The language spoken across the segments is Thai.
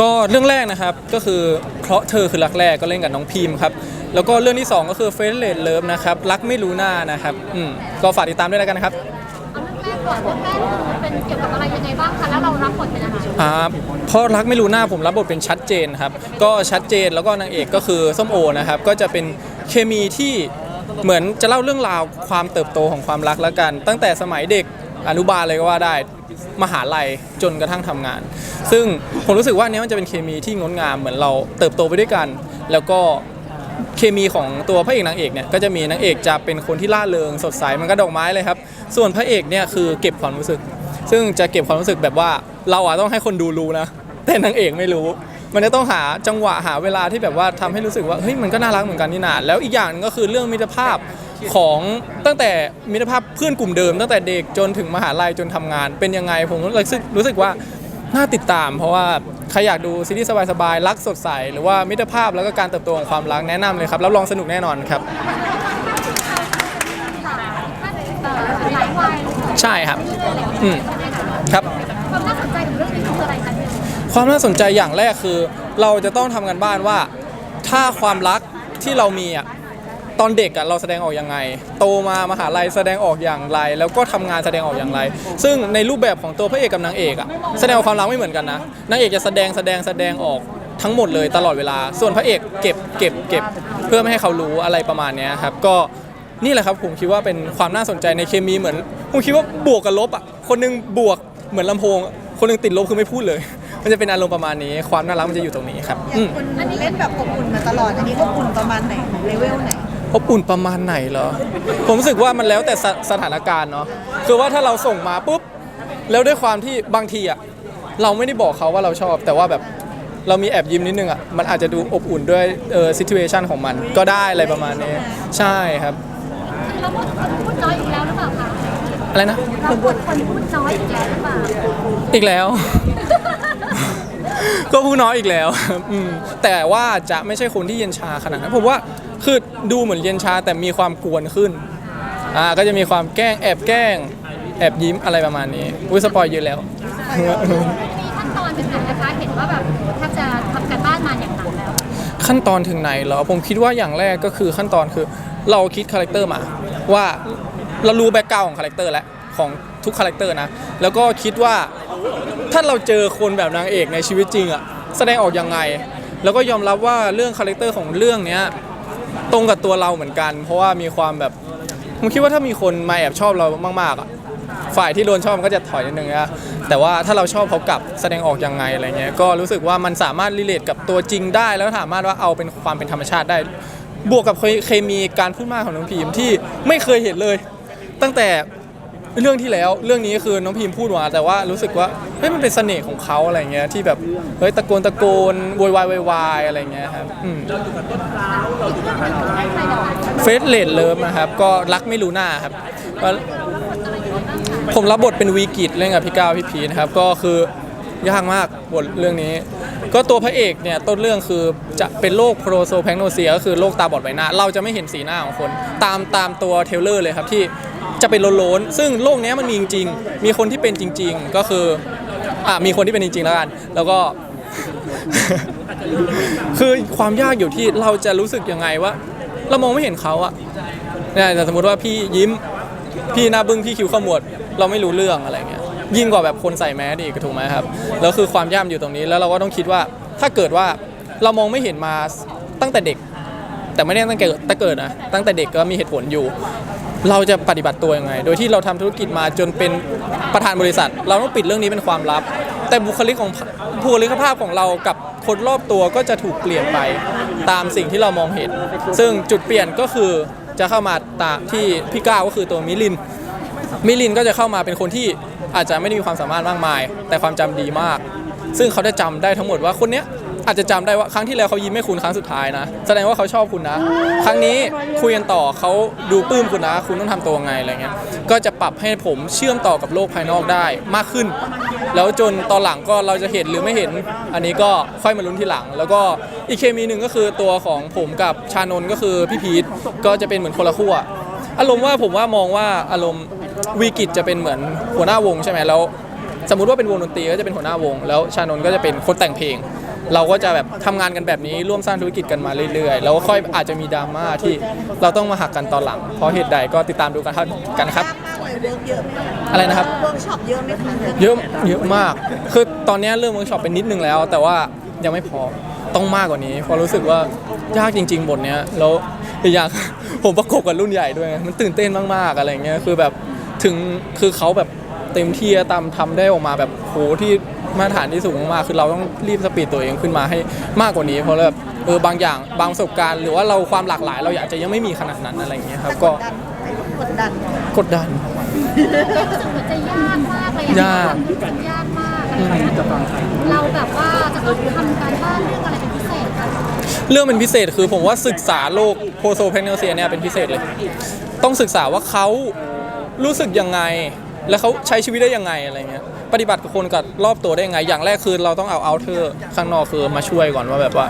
ก็เรื่องแรกนะครับ ก็คือเพราะเธอคือรักแรกก็เล่นกับน้องพิมพ์ครับ แล้วก็เรื่องที่สองก็คือเฟรนเลดเลิฟนะครับ รักไม่รู้หน้านะครับอืมก็ฝากติดตามด้วยแล้วกันนะครับเอาเรื่องแรกก่อนเรื่องแรกคือเป็นเกี่ยวกับอะไรยังไงบ้างคะแล้วเรารับบทเป็นอะไรอ่าเพราะรักไม่รู้หน้าผมรับบทเป็นชัดเจนครับ ก็ชัดเจนแล้วก็นางเอกก็คือส้มโอนะครับ ก็จะเป็นเคมีที่เหมือนจะเล่าเรื่องราวความเติบโตของความรักแล้วกัน ตั้งแต่สมัยเด็กอนุบาลเลยก็ว่าได้ มหาลัยจนกระทั่งทำงาน ซึ่งผมรู้สึกว่านเนี้ยมันจะเป็นเคมีที่งดงามเหมือนเราเติบโตไปด้วยกัน แล้วก็เคมีของตัวพระเอกนางเอกเนี่ยก็จะมีนางเอกจะเป็นคนที่ล่าเริงสดใสมันก็ดอกไม้เลยครับ ส่วนพระเอกเนี่ยคือเก็บความรู้สึก ซึ่งจะเก็บความรู้สึกแบบว่าเราอะต้องให้คนดูรู้นะแต่นางเอกไม่รู้ มันจะต้องหาจังหวะหาเวลาที่แบบว่าทำให้รู้สึกว่าเฮ้ยมันก็น่ารักเหมือนกันนี่นาแล้วอีกอย่างนึงก็คือเรื่องมิตรภาพ ของตั้งแต่มิตรภาพเพื่อนกลุ่มเดิม ตั้งแต่เด็กจนถึงมหาลัยจนทำงาน เป็นยังไงผมรู้สึกรู้สึกว่าน่าติดตาม เพราะว่าใครอยากดูซีรีส์สบายๆรักสดใส หรือว่ามิตรภาพแล้วก็การเติบโตของความรักแนะนำเลยครับรับรองสนุกแน่นอนครับใช่ครับอืมครับความน่าสนใจของเรื่องนี้คืออะไรคะเนี่ยความน่าสนใจอย่างแรกคือ เราจะต้องทำกันบ้านว่า ถ้าความรักที่เรามีอะ ตอนเด็กอะเราแสดงออกยังไง โตมามหาลัยแสดงออกอย่างไร แล้วก็ทำงานแสดงออกอย่างไร ซึ่งในรูปแบบของตัวพระเอกกับนางเอกอะแสดงออกความรักไม่เหมือนกันนะนางเอกจะแสดงแสดงแสดงออกทั้งหมดเลยตลอดเวลา ส่วนพระเอกเก็บเก็บเก็บเพื่อไม่ให้เขารู้อะไรประมาณนี้ครับก็นี่แหละครับผมคิดว่าเป็นความน่าสนใจในเคมีเหมือนผมคิดว่าบวกกับลบอะคนหนึงบวกเหมือนลำโพง คนหนึงติดลบคือไม่พูดเลย มันจะเป็นอารมณ์ประมาณนี้ ความน่ารักมันจะอยู่ตรงนี้ครับอืมคุณเล่นแบบอบอุ่นมาตลอดอันนี้อบอุ่นประมาณไหนเลเวลไหน อบอุ่นประมาณไหนเหรอ ผมรู้สึกว่ามันแล้วแต่สสถานการณ์เนาะคือว่าถ้าเราส่งมาปุ๊บ แล้วด้วยความที่บางทีอะเราไม่ได้บอกเขาว่าเราชอบ แต่ว่าแบบเรามีแอบยิ้มนิดนึงอะมันอาจจะดูอบอุ่นด้วยเออซิทูเอชันของมันก็ได้อะไรประมาณนี้ ใช่ครับคือเราพูดพูดน้อยอีกแล้วหรือเปล่าคะอะไรนะ เราพูดคนพูดน้อยอีกแล้วหรือเปล่าอีกแล้ว ก็พูดน้อยอีกแล้วอืมแต่ว่าจะไม่ใช่คนที่เย็นชาขนาดนั้นผมว่า คือดูเหมือนเย็นชาแต่มีความกวนขึ้นอ่าก็จะมีความแกล้งแอบแกล้ง แอบยิ้มอะไรประมาณนี้อุ้ยสปอยเยอะแล้ว มีขั้นตอนถึงไหนนะคะ เห็นว่าแบบแทบจะทำการบ้านมาอย่างหนักแล้ว ขั้นตอนถึงไหนเหรอผมคิดว่าอย่างแรกก็คือขั้นตอนคือเราคิดคาแรคเตอร์มา ว่าเรารู้แบ็กกราวของคาแรคเตอร์แล้วของทุกคาแรคเตอร์นะ แล้วก็คิดว่าถ้าเราเจอคนแบบนางเอกในชีวิตจริงอะแสดงออกยังไง แล้วก็ยอมรับว่าเรื่องคาแรคเตอร์ของเรื่องเนี้ย ตรงกับตัวเราเหมือนกัน เพราะว่ามีความแบบผมคิดว่าถ้ามีคนมาแอบชอบเรามากๆอะฝ่ายที่โดนชอบมันก็จะถอยนิดนึงนะแต่ว่าถ้าเราชอบเขากลับแสดงออกยังไงอะไรเงี้ยก็รู้สึกว่ามันสามารถรีเลทกับตัวจริงได้ แล้วสามารถว่าเอาเป็นความเป็นธรรมชาติได้ บวกกับเคมีการพูดมากของน้องพีมที่ไม่เคยเห็นเลย ตั้งแต่ เรื่องที่แล้วเรื่องนี้คือน้องพีมพูดมาแต่ว่ารู้สึกว่าเฮ้ยมันเป็นเสน่ห์ของเขาอะไรเงี้ยที่แบบเฮ้ยตะโกนตะโกนโวยวายวยวายอะไรเงี้ยครับอืมเฟสเลดเลิฟนะครับก็รักไม่รู้หน้าครับก็ผมรับบทเป็นวีกิจเล่นกับพี่ก้าวพี่พีนะครับก็คือยากมากบทเรื่องนี้ ก็ตัวพระเอกเนี่ยต้นเรื่องคือจะเป็นโรคโปรโซแพคโนเซียก็คือโรคตาบอดใบหน้า เราจะไม่เห็นสีหน้าของคน ตามตามตัวเทลเลอร์เลยครับที่ จะเป็นโลนๆซึ่งโรคเนี้ยมันมีจริงๆ มีคนที่เป็นจริง ๆ ก็คืออะมีคนที่เป็นจริง ๆ แล้วกัน แล้วก็ คือความยากอยู่ที่เราจะรู้สึกยังไงว่า เรามองไม่เห็นเขาอะเนี่ยแต่สมมติว่าพี่ยิ้ม พี่หน้าบึ้งพี่คิ้วขมวด เราไม่รู้เรื่องอะไรเงี้ย ยิ่งกว่าแบบคนใส่แมสอีกถูกไหมครับ แล้วคือความย่ำอยู่ตรงนี้ แล้วเราก็ต้องคิดว่า ถ้าเกิดว่าเรามองไม่เห็นมาตั้งแต่เด็ก แต่ไม่ได้ตั้งแต่เกิดตั้งเกิดนะตั้งแต่เด็กก็มีเหตุผลอยู่ เราจะปฏิบัติตัวยังไง โดยที่เราทำธุรกิจมาจนเป็นประธานบริษัท เราต้องปิดเรื่องนี้เป็นความลับ แต่บุคลิกของบุคลิกภาพของเรากับคนรอบตัวก็จะถูกเปลี่ยนไปตามสิ่งที่เรามองเห็น ซึ่งจุดเปลี่ยนก็คือจะเข้ามาตาที่พี่ก้าวก็คือตัวมิลิน มิลินก็จะเข้ามาเป็นคนที่อาจจะไม่ได้มีความสามารถมากมาย แต่ความจำดีมาก ซึ่งเขาจะจำได้ทั้งหมดว่าคนเนี้ย อาจจะจำได้ว่าครั้งที่แล้วเขายิ้มให้คุณครั้งสุดท้ายนะ แสดงว่าเขาชอบคุณนะ ครั้งนี้คุยกันต่อเขาดูปลื้มคุณนะ คุณต้องทำตัวไงอะไรเงี้ยก็จะปรับให้ผมเชื่อมต่อกับโลกภายนอกได้มากขึ้น แล้วจนตอนหลังก็เราจะเห็นหรือไม่เห็น อันนี้ก็ค่อยมาลุ้นทีหลัง แล้วก็อีกเคมีหนึ่งก็คือตัวของผมกับชานนท์ก็คือพี่พีทก็จะเป็นเหมือนคนละขั้ว อารมณ์ว่าผมว่ามองว่าอารมณ์วีกิจจะเป็นเหมือนหัวหน้าวงใช่ไหมแล้ว สมมุติว่าเป็นวงดนตรีก็จะเป็นหัวหน้าวง แล้วชานนท์ก็จะเป็นคนแต่งเพลง เราก็จะแบบทำงานกันแบบนี้ร่วมสร้างธุรกิจกันมาเรื่อยๆ แล้วก็ค่อยอาจจะมีดราม่าที่เราต้องมาหักกันตอนหลัง เพราะเหตุใดก็ติดตามดูกันครับกันครับยากมากเลยเวิร์กเยอะไหมคะอะไรนะครับ เวิร์กช็อปเยอะไหมคะเยอะเยอะมาก คือตอนนี้เริ่มเวิร์กช็อปเป็นนิดนึงแล้ว แต่ว่ายังไม่พอต้องมากกว่านี้เพราะรู้สึกว่ายากจริง ๆ บทเนี้ยแล้วอีกอย่าง ผมประกบกับรุ่นใหญ่ด้วยไงมันตื่นเต้นมากๆอะไรเงี้ยคือแบบถึงคือเขาแบบ เต็มที่ตามทำได้ออกมาแบบโหที่มาตรฐานที่สูงมากๆคือเราต้องรีบสปีดตัวเองขึ้นมาให้มากกว่านี้ เพราะแบบเออบางอย่างบางประสบการณ์ หรือว่าเราความหลากหลาย เราอยากจะยังไม่มีขนาดนั้นอะไรเงี้ยครับแต่ก็กดดันกดดันกดดันรู้สึกเหมือนจะยากมากเลยอะยากรู้สึกยากมากอะไรอย่างเงี้ยเราแบบว่าจะต้องทำการบ้านเรื่องอะไรเป็นพิเศษกันเรื่องเป็นพิเศษคือผมว่าศึกษาโลกโพโซเพนเนเซียเนี่ยเป็นพิเศษเลย ต้องศึกษาว่าเขารู้สึกยังไง แล้วเขาใช้ชีวิตได้ยังไงอะไรเงี้ยปฏิบัติกับคนกับรอบตัวได้ยังไง อย่างแรกคือเราต้องเอาเอาเธอข้างนอกคือมาช่วยก่อนว่าแบบว่า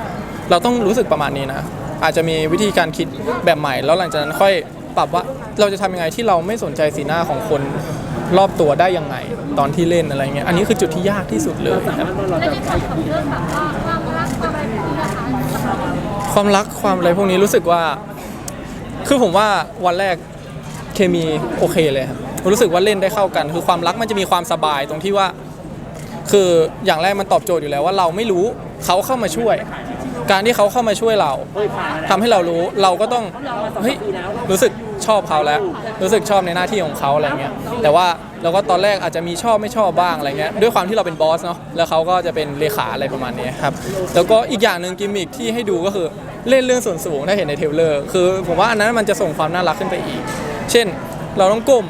เราต้องรู้สึกประมาณนี้นะ อาจจะมีวิธีการคิดแบบใหม่ แล้วหลังจากนั้นค่อยปรับว่าเราจะทำยังไงที่เราไม่สนใจสีหน้าของคนรอบตัวได้ยังไง ตอนที่เล่นอะไรเงี้ยอันนี้คือจุดที่ยากที่สุดเลยครับและในส่วนของเรื่องแบบว่าความรักความอะไรพวกนี้นะคะความรักความอะไรพวกนี้รู้สึกว่า คือผมว่าวันแรกเคมีโอเคเลยครับ รู้สึกว่าเล่นได้เข้ากัน คือความรักมันจะมีความสบายตรงที่ว่า คืออย่างแรกมันตอบโจทย์อยู่แล้วว่าเราไม่รู้เขาเข้ามาช่วย การที่เขาเข้ามาช่วยเราทำให้เรารู้เราก็ต้องเฮ้ยรู้สึกชอบเขาแล้ว รู้สึกชอบในหน้าที่ของเขาอะไรเงี้ยแต่ว่าเราก็ตอนแรกอาจจะมีชอบไม่ชอบบ้างอะไรเงี้ยด้วยความที่เราเป็นบอสเนาะแล้วเขาก็จะเป็นเลขาอะไรประมาณนี้ครับแล้วก็อีกอย่างหนึ่งกิมมิคที่ให้ดูก็คือเล่นเรื่องส่วนสูงถ้าเห็นในเทรลเลอร์คือผมว่าอันนั้นมันจะส่งความน่ารักขึ้นไปอีก เช่น เราต้องก้ม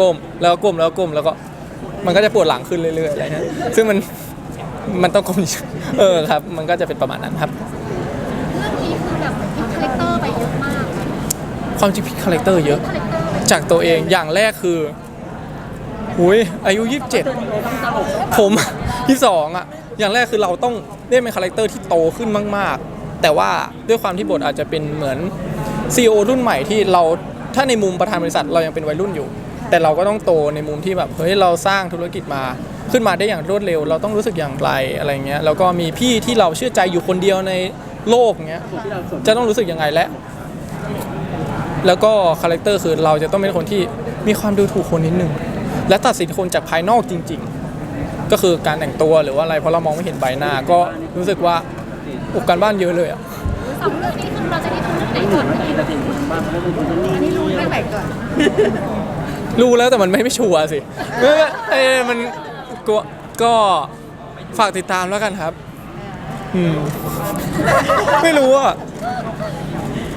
ก้มแล้วก้มแล้วก้มแล้วก็มันก็จะปวดหลังขึ้นเรื่อยๆอะไรเงี้ยซึ่งมันมันต้องก้มเออครับ มันก็จะเป็นประมาณนั้นครับ เรื่องนี้คือแบบพิคาแรคเตอร์ไปเยอะมากความจริงพี่คาแรคเตอร์เยอะ คาแรคเตอร์จากตัวเองอย่างแรกคือหุยอายุ 27 ผมที่สองอะ อย่างแรกคือเราต้องเล่นเป็นคาแรคเตอร์ที่โตขึ้นมาก ๆ แต่ว่าด้วยความที่บทอาจจะเป็นเหมือน CEO รุ่นใหม่ที่เราถ้าในมุมประธานบริษัทเรายังเป็นวัยรุ่นอยู่ แต่เราก็ต้องโตในมุมที่แบบเฮ้ยเราสร้างธุรกิจมาขึ้นมาได้อย่างรวดเร็ว เราต้องรู้สึกอย่างไรอะไรเงี้ยแล้วก็มีพี่ที่เราเชื่อใจอยู่คนเดียวในโลกเงี้ยจะต้องรู้สึกยังไงและ แล้วก็คาแรคเตอร์คือเราจะต้องเป็นคนที่มีความดูถูกคนนิดนึงและตัดสินคนจากภายนอกจริง ๆ ก็คือการแต่งตัวหรือว่าอะไรเพราะเรามองไม่เห็นใบหน้า ก็รู้สึกว่าอุกการบ้านเยอะเลยอะสองเรื่องนี้คือเราจะได้ดูเรื่องไหนก่อนดีอันนี้รู้เรื่เรื่อองงไหไหนนก่อน รู้แล้วแต่มันไม่ไม่ชัวร์สิเออเออมันก็ก็ฝากติดตามแล้วกันครับ อืม ไม่รู้อะ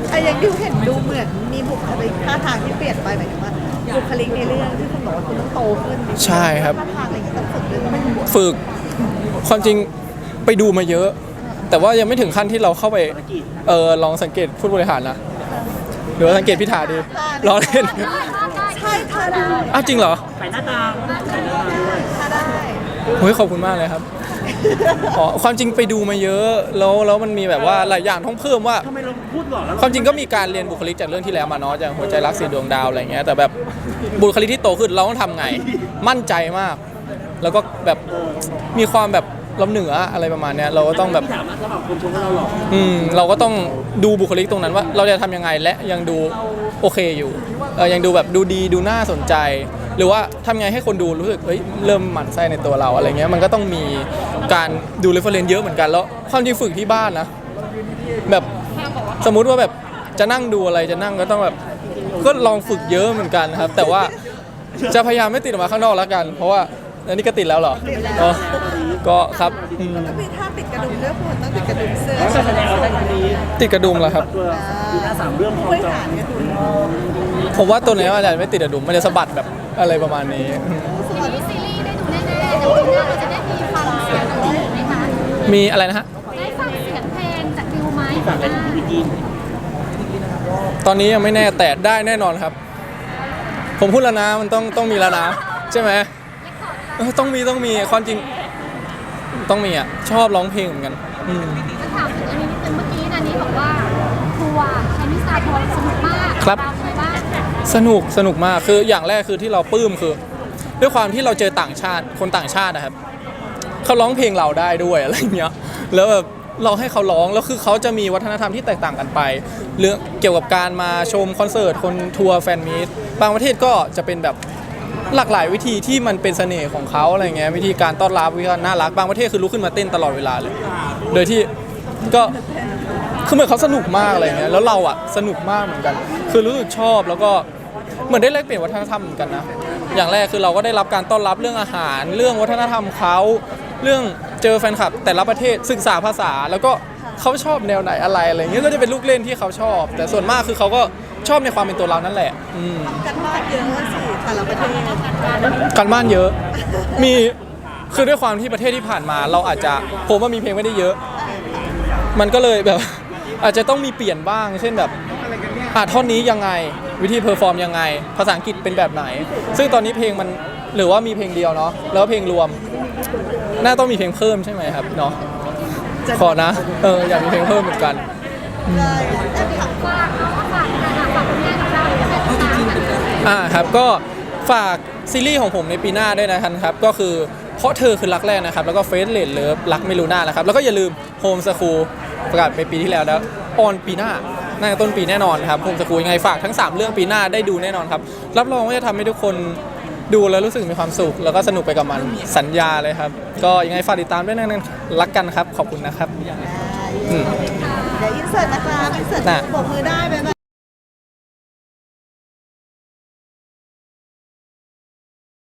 ไอ้ยังดิวเห็นดูเหมือนมีบุคลิกท่าทางที่เปลี่ยนไปหมายถึงว่าบุคลิกในเรื่องที่คุณบอกว่าคุณต้องโตขึ้นใช่ครับ ท่าทางอะไรอย่างเงี้ยต้องฝึกด้วยไหมฝึกความจริงไปดูมาเยอะ แต่ว่ายังไม่ถึงขั้นที่เราเข้าไป เออลองสังเกตผู้บริหารนะหรือว่าสังเกตพิธาดีล้อเล่นใช่ท่าได้ อ้าวจริงเหรอท่าตาได้เฮ้ยขอบคุณมากเลยครับอ๋อความจริงไปดูมาเยอะแล้วแล้วมันมีแบบว่าหลายอย่างต้องเพิ่มว่า ทำไมเราพูดหรอแล้วความจริงก็มีการเรียนบุคลิกจากเรื่องที่แล้วมาเนาะจากหัวใจรักสีดวงดาวอะไรเงี้ยแต่แบบบุคลิกที่โตขึ้นเราต้องทำไง มั่นใจมาก แล้วก็แบบมีความแบบ ล้ำเหนืออะไรประมาณเนี้ยเราก็ต้องแบบ ถามว่าระหว่างคนชมว่าเราหรออืมเราก็ต้องดูบุคลิกตรงนั้นว่า เราจะทำยังไงและยังดูโอเคอยู่เออยังดูแบบดูดีดูน่าสนใจ หรือว่าทำไงให้คนดูรู้สึกเฮ้ยเริ่มหมั่นไส้ในตัวเราอะไรเงี้ยมันก็ต้องมีการดูเรฟเฟรนเยอะเหมือนกันแล้วความจริงฝึกที่บ้านนะแบบสมมุติว่าแบบจะนั่งดูอะไรจะนั่งก็ต้องแบบก็ลองฝึกเยอะเหมือนกันครับ แต่ว่าจะพยายามไม่ติดออกมาข้างนอกแล้วกัน เพราะว่า อันนี้ก็ติดแล้วเหรออ๋อก็ครับอืมก็มีท่าติดกระดุมด้วยคุณต้องติดกระดุมเสื้อแสดงว่าในนี้ติดกระดุมแล้วครับตัวมีหน้าสามเรื่องพอผู้บริจอหารกระดุมผมว่าตัวนี้มันอาจจะไม่ติดอะดุมมันจะสะบัดแบบอะไรประมาณนี้ซีรีส์ซีรีส์ได้ดูแน่ๆแต่ปีหน้าเราจะได้มีฟังเสียงของไหมคะมีอะไรนะฮะ ได้ฟังเสียงเพลงจากดิวไหมฝากปีเป็นหน้าพี่จีนตอนนี้ยังไม่แน่แต่ได้แน่นอนครับ ผมพูดแล้วนะมันต้องต้องมีแล้วนะใช่ไหมเออต้องมีต้องมีความจริง ต้องมีอะ ชอบร้องเพลงเหมือนกัน อืม จะถามถึงอันนี้นิดนึงเมื่อกี้นันนี้บอกว่าทัวร์ใช้นิสตาทัวร์สนุกมากครับเราใช้บ้างสนุกสนุกมากคืออย่างแรกคือที่เราปลื้มคือดด้วยความที่เราเจอต่างชาติคนต่างชาตินะครับเขาร้องเพลงเราได้ด้วยอะไรเงี้ยแล้วแบบเราให้เขาร้องแล้วคือเขาจะมีวัฒนธรรมที่แตกต่างกันไปเรื่องเกี่ยวกับการมาชมคอนเสิร์ตคนทัวร์แฟนมีตบางประเทศก็จะเป็นแบบ หลากหลายวิธีที่มันเป็นเสน่ห์ของเขาอะไรเงี้ยวิธีการต้อนรับวิธีการน่ารักบางประเทศคือลุกขึ้นมาเต้นตลอดเวลาเลย โดยที่ก็คือเหมือนเขาสนุกมากอะไรเงี้ยแล้วเราอะสนุกมากเหมือนกัน คือรู้สึกชอบแล้วก็เหมือนได้แลกเปลี่ยนวัฒนธรรมเหมือนกันนะอย่างแรกคือเราก็ได้รับการต้อนรับเรื่องอาหาร เรื่องวัฒนธรรมเขาเรื่องเจอแฟนคลับ แต่ละประเทศศึกษาภาษาแล้วก็เขาชอบแนวไหนอะไรอะไรเงี้ยก็จะเป็นลูกเล่นที่เขาชอบ แต่ส่วนมากคือเขาก็ ชอบในความเป็นตัวเรานั่นแหละ อืมกันบ้านเยอะสิแต่ละประเทศการบ้านเยอะ มีคือด้วยความที่ประเทศที่ผ่านมา เราอาจจะผมว่ามีเพลงไม่ได้เยอะ มันก็เลยแบบ อาจจะต้องมีเปลี่ยนบ้าง เช่นแบบอะท่อนนี้ยังไงวิธีเพอร์ฟอร์มยังไง ภาษาอังกฤษเป็นแบบไหน ซึ่งตอนนี้เพลงมันหรือว่ามีเพลงเดียวเนาะแล้วเพลงรวม น่าต้องมีเพลงเพิ่มใช่ไหมครับเนาะขอนะ เอออยากมีเพลงเพิ่มเหมือนกัน ได้แอบถาม อ่าครับก็ฝากซีรีส์ของผมในปีหน้าด้วยนะครับ ก็คือเพราะเธอคือรักแรกนะครับ แล้วก็เฟสเลดเลิฟรักไม่รู้หน้านะครับ แล้วก็อย่าลืมโฮมสคูลประกาศไปปีที่แล้วแล้วออนปีหน้าน่าจะต้นปีแน่นอนครับโฮมสคูลยังไงฝากทั้ง 3 เรื่องปีหน้าได้ดูแน่นอนครับ รับรองว่าจะทำให้ทุกคนดูแล้วรู้สึกมีความสุข แล้วก็สนุกไปกับมันสัญญาเลยครับ ก็ยังไงฝากติดตามด้วยนะรักกันครับ ขอบคุณนะครับอืมเดี๋ยวอินเสิร์ตนะคะอินเสิร์ตน่ะ ปรบมือได้ไหม